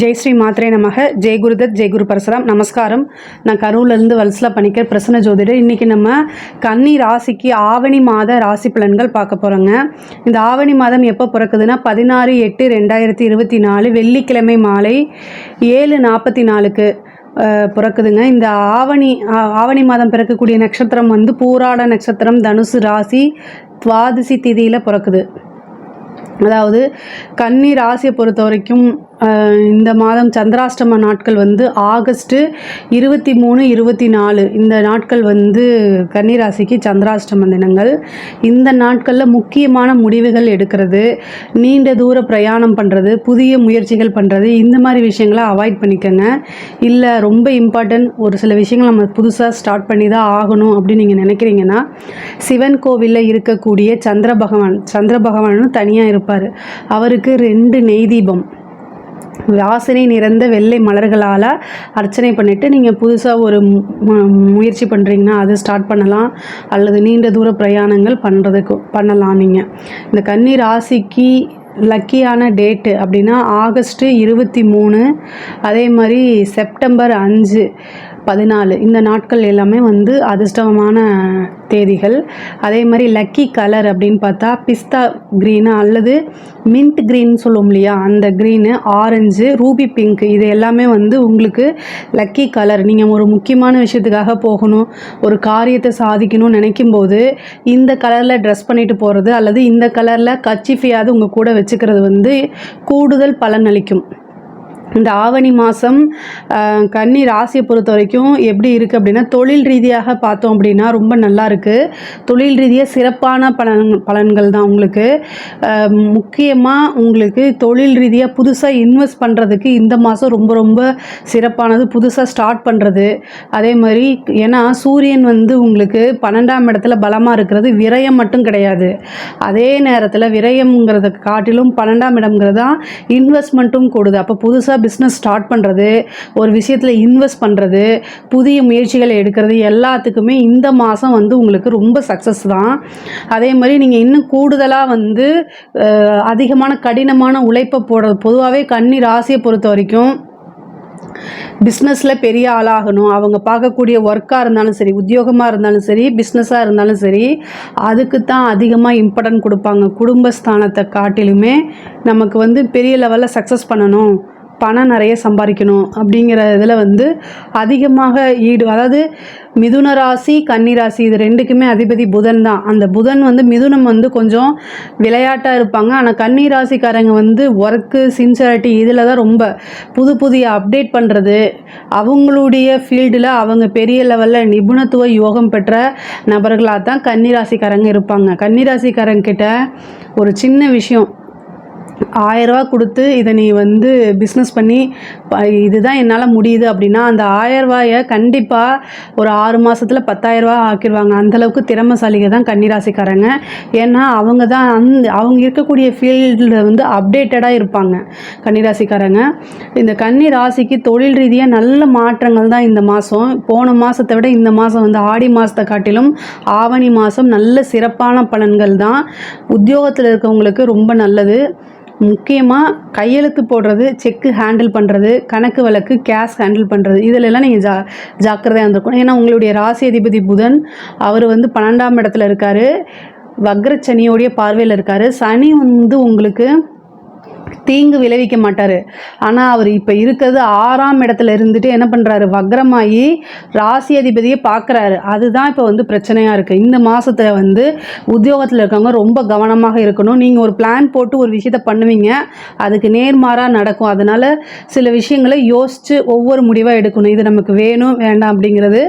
ஜெய் ஸ்ரீ மாத்ரே நமக. ஜெய் குருதத் ஜெய் குரு பரசுராம். நமஸ்காரம். நான் கரூர்லேருந்து வல்சலா பணிக்கர் பிரசன்ன ஜோதிடர். இன்றைக்கி நம்ம கன்னி ராசிக்கு ஆவணி மாத ராசி பலன்கள் பார்க்க போகிறோங்க இந்த ஆவணி மாதம் எப்போ பிறக்குதுன்னா பதினாறு எட்டு ரெண்டாயிரத்தி இருபத்தி நாலு வெள்ளிக்கிழமை மாலை ஏழு நாற்பத்தி நாலுக்கு பிறக்குதுங்க. இந்த ஆவணி ஆவணி மாதம் பிறக்கக்கூடிய நட்சத்திரம் வந்து பூராட நட்சத்திரம் தனுசு ராசி துவாதிசி திதியில் பிறக்குது. அதாவது கன்னி ராசியை பொறுத்த வரைக்கும் இந்த மாதம் சந்திராஷ்டம நாட்கள் வந்து ஆகஸ்ட்டு இருபத்தி மூணு இருபத்தி நாலு. இந்த நாட்கள் வந்து கன்னிராசிக்கு சந்திராஷ்டம தினங்கள். இந்த நாட்களில் முக்கியமான முடிவுகள் எடுக்கிறது நீண்ட தூர பிரயாணம் பண்ணுறது புதிய முயற்சிகள் பண்ணுறது இந்த மாதிரி விஷயங்களை அவாய்ட் பண்ணிக்கோங்க. இல்லை ரொம்ப இம்பார்ட்டன்ட் ஒரு சில விஷயங்கள் நம்ம புதுசாக ஸ்டார்ட் பண்ணி தான் ஆகணும் அப்படின்னு நீங்கள் நினைக்கிறீங்கன்னா சிவன் கோவிலில் இருக்கக்கூடிய சந்திர பகவான் சந்திர பகவானும் தனியாக இருப்பார். அவருக்கு ரெண்டு நெய் தீபம். வாசனை நிறைந்த வெள்ளை மலர்களால் அர்ச்சனை பண்ணிவிட்டு நீங்கள் புதுசாக ஒரு முயற்சி பண்ணுறீங்கன்னா அது ஸ்டார்ட் பண்ணலாம். அல்லது நீண்ட தூர பிரயாணங்கள் பண்ணுறதுக்கு பண்ணலாம் நீங்கள் இந்த கன்னி ராசிக்கு லக்கியான டேட்டு அப்படின்னா ஆகஸ்ட்டு இருபத்தி மூணு அதே மாதிரி செப்டம்பர் அஞ்சு பதினாலு. இந்த நாட்கள் எல்லாமே வந்து அதிர்ஷ்டமான தேதிகள். அதே மாதிரி லக்கி கலர் அப்படின்னு பார்த்தா பிஸ்தா க்ரீனு அல்லது மின்ட் க்ரீன் சொல்லுவோம் இல்லையா? அந்த க்ரீனு ஆரஞ்சு ரூபி பிங்க் இது எல்லாமே வந்து உங்களுக்கு லக்கி கலர் நீங்கள் ஒரு முக்கியமான விஷயத்துக்காக போகணும் ஒரு காரியத்தை சாதிக்கணும்னு நினைக்கும் போது இந்த கலரில் ட்ரெஸ் பண்ணிட்டு போகிறது அல்லது இந்த கலரில் கச்சிஃபியாவது உங்கள் கூட வச்சுக்கிறது வந்து கூடுதல் பலன் அளிக்கும். இந்த ஆவணி மாதம் கன்னி ராசியை பொறுத்த வரைக்கும் எப்படி இருக்குது அப்படின்னா தொழில் ரீதியாக பார்த்தோம் அப்படின்னா ரொம்ப நல்லா இருக்குது தொழில் ரீதியாக சிறப்பான பலன் பலன்கள் தான் உங்களுக்கு. முக்கியமாக உங்களுக்கு தொழில் ரீதியாக புதுசாக இன்வெஸ்ட் பண்ணுறதுக்கு இந்த மாதம் ரொம்ப ரொம்ப சிறப்பானது. புதுசாக ஸ்டார்ட் பண்ணுறது அதே மாதிரி ஏன்னா சூரியன் வந்து உங்களுக்கு பன்னெண்டாம் இடத்துல பலமாக இருக்கிறது. விரயம் மட்டும் கிடையாது. அதே நேரத்தில் விரயம்ங்கிறத காட்டிலும் பன்னெண்டாம் இடம்ங்கிறது தான் இன்வெஸ்ட்மெண்ட்டும் கூடுது. அப்போ புதுசாக பிஸ்னஸ் ஸ்டார்ட் பண்ணுறது ஒரு விஷயத்தில் இன்வெஸ்ட் பண்ணுறது புதிய முயற்சிகளை எடுக்கிறது எல்லாத்துக்குமே இந்த மாதம் வந்து உங்களுக்கு ரொம்ப சக்ஸஸ் தான். அதே மாதிரி நீங்கள் இன்னும் கூடுதலாக வந்து அதிகமான கடினமான உழைப்பை போடுறது பொதுவாகவே கன்னி ராசியை பொறுத்த வரைக்கும் பிஸ்னஸில் பெரிய ஆளாகணும். அவங்க பார்க்கக்கூடிய ஒர்க்காக இருந்தாலும் சரி உத்தியோகமாக இருந்தாலும் சரி பிஸ்னஸாக இருந்தாலும் சரி அதுக்கு தான் அதிகமாக இம்பார்ட்டன்ட் கொடுப்பாங்க. குடும்பஸ்தானத்தை காட்டிலுமே நமக்கு வந்து பெரிய லெவலில் சக்ஸஸ் பண்ணணும். பணம் நிறைய சம்பாதிக்கணும் அப்படிங்கிற இதில் வந்து அதிகமாக ஈடு அதாவது மிதுன ராசி கன்னி ராசி இது ரெண்டுக்குமே அதிபதி புதன் தான். அந்த புதன் வந்து மிதுனம் வந்து கொஞ்சம் விளையாட்டாக இருப்பாங்க. ஆனால் கன்னி ராசிக்காரங்க வந்து ஒர்க்கு சின்சியாரிட்டி இதில் தான் ரொம்ப புது புதிய அப்டேட் பண்ணுறது அவங்களுடைய ஃபீல்டில் அவங்க பெரிய லெவலில் நிபுணத்துவ யோகம் பெற்ற நபர்களாக தான் கன்னி ராசிக்காரங்க இருப்பாங்க. கன்னி ராசிக்காரங்ககிட்ட ஒரு சின்ன விஷயம் ஆயரூவா கொடுத்து இதை நீ வந்து பிஸ்னஸ் பண்ணி ப- இதுதான் என்னால் முடியுது அப்படின்னா அந்த ஆயரூவாயை கண்டிப்பாக ஒரு ஆறு மாதத்தில் பத்தாயிரரூவா ஆக்கிடுவாங்க அந்தளவுக்கு திறமைசாலிக தான் கன்னிராசிக்காரங்க. ஏன்னா அவங்க தான் அந்த அவங்க இருக்கக்கூடிய ஃபீல்டில் வந்து அப்டேட்டடாக இருப்பாங்க கன்னிராசிக்காரங்க. இந்த கன்னி ராசிக்கு தொழில் ரீதியாக நல்ல மாற்றங்கள் தான் இந்த மாதம் போன மாதத்தை விட இந்த மாதம் வந்து ஆடி மாதத்தை காட்டிலும் ஆவணி மாதம் நல்ல சிறப்பான பலன்கள் தான். உத்தியோகத்தில் இருக்கவங்களுக்கு ரொம்ப நல்லது. முக்கியமாக கையெழுத்து போடுறது செக்கு ஹேண்டில் பண்ணுறது கணக்கு வழக்கு கேஷ் ஹேண்டில் பண்ணுறது இதிலெல்லாம் நீங்கள் ஜா ஜாக்கிரதையாக இருந்திருக்கணும். ஏன்னா உங்களுடைய ராசி அதிபதி புதன் அவர் வந்து பன்னெண்டாம் இடத்துல இருக்கார். வக்ரச்சனியோடைய பார்வையில் இருக்கார். சனி வந்து உங்களுக்கு தீங்கு விளைவிக்க மாட்டார். ஆனால் அவர் இப்போ இருக்கிறது ஆறாம் இடத்துல இருந்துட்டு என்ன பண்ணுறாரு வக்ரமாகி ராசி அதிபதியை பார்க்குறாரு அதுதான் இப்போ வந்து பிரச்சனையாக இருக்குது இந்த மாதத்துல வந்து உத்தியோகத்தில் இருக்கவங்க ரொம்ப கவனமாக இருக்கணும். நீங்கள் ஒரு பிளான் போட்டு ஒரு விஷயத்த பண்ணுவீங்க. அதுக்கு நேர்மாறாக நடக்கும். அதனால் சில விஷயங்களை யோசித்து ஒவ்வொரு முடிவாக எடுக்கணும். இது நமக்கு வேணும் வேண்டாம் அப்படிங்கிறது.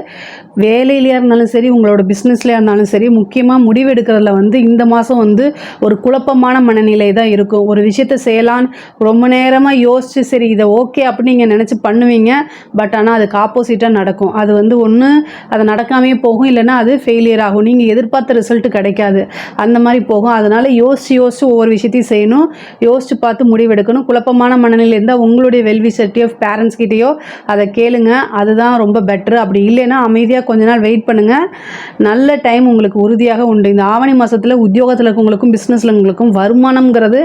வேலையிலையாக இருந்தாலும் சரி உங்களோட பிஸ்னஸ்லையாக இருந்தாலும் சரி முக்கியமாக முடிவு எடுக்கிறதுல வந்து இந்த மாதம் வந்து ஒரு குழப்பமான மனநிலை தான் இருக்கும். ஒரு விஷயத்தை செய்யலான்னு ரொம்ப நேரமாக யோசித்து சரி இதை ஓகே அப்படின்னு நீங்கள் நினச்சி பண்ணுவீங்க. பட் ஆனால் அதுக்கு ஆப்போசிட்டாக நடக்கும். அது வந்து ஒன்று அது நடக்காமே போகும். இல்லைன்னா அது ஃபெயிலியர் ஆகும். நீங்கள் எதிர்பார்த்த ரிசல்ட் கிடைக்காது. அந்த மாதிரி போகும். அதனால் யோசித்து யோசித்து ஒவ்வொரு விஷயத்தையும் செய்யணும். யோசித்து பார்த்து முடிவெடுக்கணும். குழப்பமான மனநிலை இருந்தால் உங்களுடைய வெல்விசர்ட்டியோ பேரண்ட்ஸ் கிட்டேயோ அதை கேளுங்க. அதுதான் ரொம்ப பெட்ரு அப்படி இல்லைன்னா அமைதியாக கொஞ்ச நாள் வெயிட் பண்ணுங்கள் நல்ல டைம் உங்களுக்கு உறுதியாக உண்டு. இந்த ஆவணி மாதத்தில் உத்தியோகத்தில் இருக்கவங்களுக்கும் பிஸ்னஸில் உங்களுக்கும் வருமானம்ங்கிறது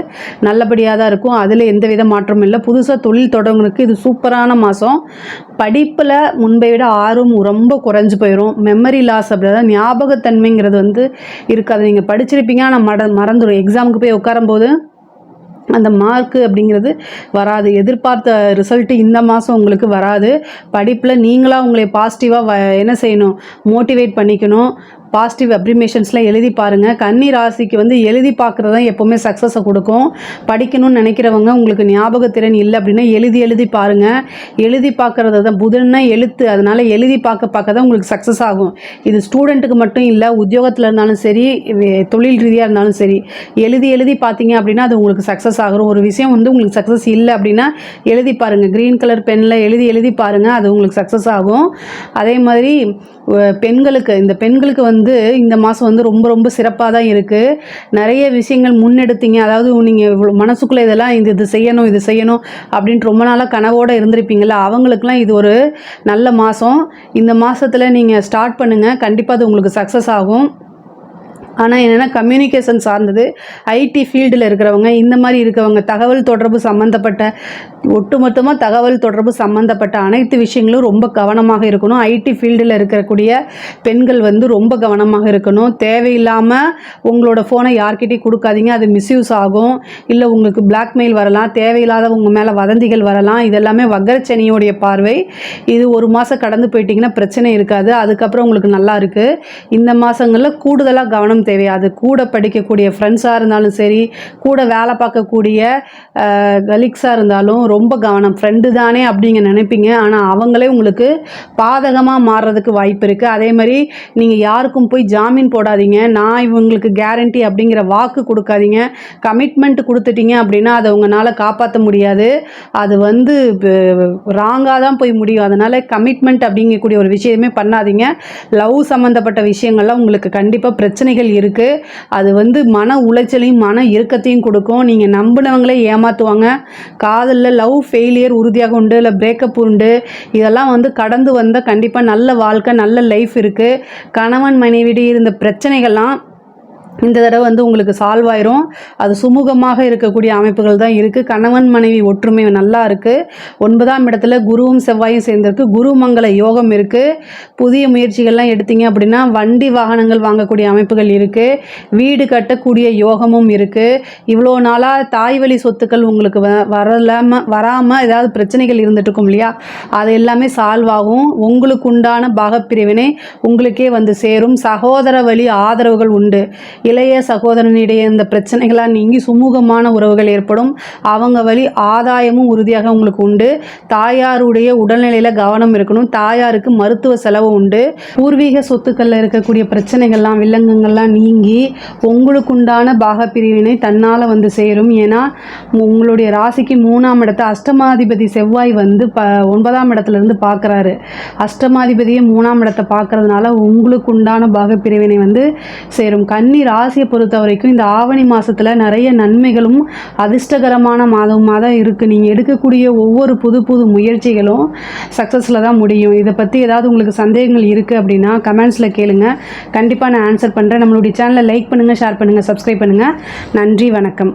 நல்லபடியாக தான் இருக்கும். அதில் எந்த வித மாற்றமும் இல்லை. புதுசாக தொழில் தொடங்குறதுக்கு இது சூப்பரான மாதம் படிப்பில் முன்பை விட ஆர்வம் ரொம்ப குறைஞ்சி போயிடும் மெமரி லாஸ் அப்படி ஞாபகத்தன்மைங்கிறது வந்து இருக்காது. நீங்கள் படிச்சிருப்பீங்க ஆனால் மட மறந்துடும் எக்ஸாமுக்கு போய் உட்காரும்போது அந்த மார்க்கு அப்படிங்கிறது வராது. எதிர்பார்த்த ரிசல்ட்டு இந்த மாதம் உங்களுக்கு வராது. படிப்பில் நீங்களாக உங்களை பாசிட்டிவாக வ என்ன செய்யணும்? மோட்டிவேட் பண்ணிக்கணும். பாசிட்டிவ் அப்ரிமேஷன்ஸ்லாம் எழுதி பாருங்கள் கன்னி ராசிக்கு வந்து எழுதி பார்க்குறது தான் எப்போவுமே சக்ஸஸை கொடுக்கும். படிக்கணும்னு நினைக்கிறவங்க உங்களுக்கு ஞாபகத்திறன் இல்லை அப்படின்னா எழுதி எழுதி பாருங்கள் எழுதி பார்க்குறது தான். புதன்னா எழுத்து. அதனால் எழுதி பார்க்க பார்க்க தான் உங்களுக்கு சக்ஸஸ் ஆகும். இது ஸ்டூடெண்ட்டுக்கு மட்டும் இல்லை உத்தியோகத்தில் இருந்தாலும் சரி தொழில் ரீதியாக இருந்தாலும் சரி எழுதி எழுதி பார்த்தீங்க அப்படின்னா அது உங்களுக்கு சக்ஸஸ் ஆகும். ஒரு விஷயம் வந்து உங்களுக்கு சக்ஸஸ் இல்லை அப்படின்னா எழுதி பாருங்கள் க்ரீன் கலர் பெனில் எழுதி எழுதி பாருங்கள் அது உங்களுக்கு சக்ஸஸ் ஆகும். அதே மாதிரி பெண்களுக்கு இந்த பெண்களுக்கு வந்து வந்து இந்த மாதம் வந்து ரொம்ப ரொம்ப சிறப்பாக தான் இருக்குது நிறைய விஷயங்கள் முன்னெடுத்தீங்க. அதாவது நீங்கள் இவ்வளோ மனசுக்குள்ளே இதெல்லாம் இது இது செய்யணும் இது செய்யணும் அப்படின்ட்டு ரொம்ப நாளாக கனவோடு இருந்திருப்பீங்களா அவங்களுக்குலாம் இது ஒரு நல்ல மாதம் இந்த மாதத்தில் நீங்கள் ஸ்டார்ட் பண்ணுங்கள் கண்டிப்பாக அது உங்களுக்கு சக்ஸஸ் ஆகும். ஆனால் என்னென்னா கம்யூனிகேஷன் சார்ந்தது ஐடி ஃபீல்டில் இருக்கிறவங்க இந்த மாதிரி இருக்கவங்க தகவல் தொடர்பு சம்மந்தப்பட்ட ஒட்டுமொத்தமாக தகவல் தொடர்பு சம்மந்தப்பட்ட அனைத்து விஷயங்களும் ரொம்ப கவனமாக இருக்கணும். ஐடி ஃபீல்டில் இருக்கக்கூடிய பெண்கள் வந்து ரொம்ப கவனமாக இருக்கணும். தேவையில்லாமல் உங்களோட ஃபோனை யார்கிட்டையும் கொடுக்காதீங்க. அது மிஸ்யூஸ் ஆகும். இல்லை உங்களுக்கு பிளாக்மெயில் வரலாம். தேவையில்லாத உங்கள் மேலே வதந்திகள் வரலாம். இதெல்லாமே வக்கரச்சனியோடைய பார்வை. இது ஒரு மாதம் கடந்து போயிட்டீங்கன்னா பிரச்சனை இருக்காது. அதுக்கப்புறம் உங்களுக்கு நல்லா இருக்குது இந்த மாதங்களில் கூடுதலாக கவனம் தேவை அது கூட படிக்கக்கூடிய ஃப்ரெண்ட்ஸாக இருந்தாலும் சரி கூட வேலை பார்க்கக்கூடிய கலீக்ஸாக இருந்தாலும் ரொம்ப கவனம். ஃப்ரெண்டு தானே அப்படிங்க நினைப்பீங்க. ஆனால் அவங்களே உங்களுக்கு பாதகமாக மாறுறதுக்கு வாய்ப்பு இருக்குது அதே மாதிரி நீங்கள் யாருக்கும் போய் ஜாமீன் போடாதீங்க. நான் இவங்களுக்கு கேரண்டி அப்படிங்கிற வாக்கு கொடுக்காதீங்க. கமிட்மெண்ட் கொடுத்துட்டீங்க அப்படின்னா அதை உங்களால் காப்பாற்ற முடியாது. அது வந்து ராங்காக தான் போய் முடியும். அதனால் கமிட்மெண்ட் அப்படிங்கக்கூடிய ஒரு விஷயமே பண்ணாதீங்க. லவ் சம்மந்தப்பட்ட விஷயங்கள்லாம் உங்களுக்கு கண்டிப்பாக பிரச்சனைகள் இருக்குது அது வந்து மன உளைச்சலையும் மன இறுக்கத்தையும் கொடுக்கும். நீங்கள் நம்பினவங்களே ஏமாற்றுவாங்க காதலில் லவ் ஃபெயிலியர் உறுதியாக உண்டு இல்லை பிரேக்கப் உண்டு. இதெல்லாம் வந்து கடந்து வந்தால் கண்டிப்பாக நல்ல வாழ்க்கை நல்ல லைஃப் இருக்குது கணவன் மனைவிடி இருந்த பிரச்சனைகள்லாம் இந்த தடவை வந்து உங்களுக்கு சால்வ் ஆயிரும் அது சுமூகமாக இருக்கக்கூடிய அமைப்புகள் தான் இருக்குது கணவன் மனைவி ஒற்றுமை நல்லா இருக்குது ஒன்பதாம் இடத்துல குருவும் செவ்வாயும் சேர்ந்திருக்கு. குருமங்கள யோகம் இருக்குது புதிய முயற்சிகள்லாம் எடுத்தீங்க அப்படின்னா வண்டி வாகனங்கள் வாங்கக்கூடிய அமைப்புகள் இருக்குது வீடு கட்டக்கூடிய யோகமும் இருக்குது இவ்வளோ நாளாக தாய் வழி சொத்துக்கள் உங்களுக்கு வ வரலாமல் வராமல் ஏதாவது பிரச்சனைகள் இருந்துட்டு இருக்கும் இல்லையா? அது எல்லாமே சால்வ் ஆகும் உங்களுக்கு உண்டான பாகப்பிரிவினை உங்களுக்கே வந்து சேரும். சகோதர வழி ஆதரவுகள் உண்டு. இளைய சகோதரனிடையே இந்த பிரச்சனைகளாக நீங்கி சுமூகமான உறவுகள் ஏற்படும். அவங்க வழி ஆதாயமும் உறுதியாக உங்களுக்கு உண்டு. தாயாருடைய உடல்நிலையில் கவனம் இருக்கணும். தாயாருக்கு மருத்துவ செலவு உண்டு. பூர்வீக சொத்துக்களில் இருக்கக்கூடிய பிரச்சனைகள்லாம் வில்லங்கங்கள்லாம் நீங்கி உங்களுக்குண்டான பாகப்பிரிவினை தன்னால் வந்து சேரும். ஏன்னா உங்களுடைய ராசிக்கு மூணாம் இடத்தை அஷ்டமாதிபதி செவ்வாய் வந்து ப ஒன்பதாம் இடத்துலேருந்து பார்க்குறாரு. அஷ்டமாதிபதியை மூணாம் இடத்தை பார்க்கறதுனால உங்களுக்கு உண்டான பாகப்பிரிவினை வந்து சேரும். கண்ணீர் ராசியை பொறுத்த வரைக்கும் இந்த ஆவணி மாதத்தில் நிறைய நன்மைகளும் அதிர்ஷ்டகரமான மாதமாக தான் இருக்குது நீங்கள் எடுக்கக்கூடிய ஒவ்வொரு புது புது முயற்சிகளும் சக்ஸஸில் தான் முடியும். இதை பற்றி ஏதாவது உங்களுக்கு சந்தேகங்கள் இருக்குது அப்படின்னா கமெண்ட்ஸில் கேளுங்க. கண்டிப்பாக நான் ஆன்சர் பண்ணுறேன் நம்மளுடைய சேனலை லைக் பண்ணுங்கள் ஷேர் பண்ணுங்கள் சப்ஸ்கிரைப் பண்ணுங்கள் நன்றி வணக்கம்.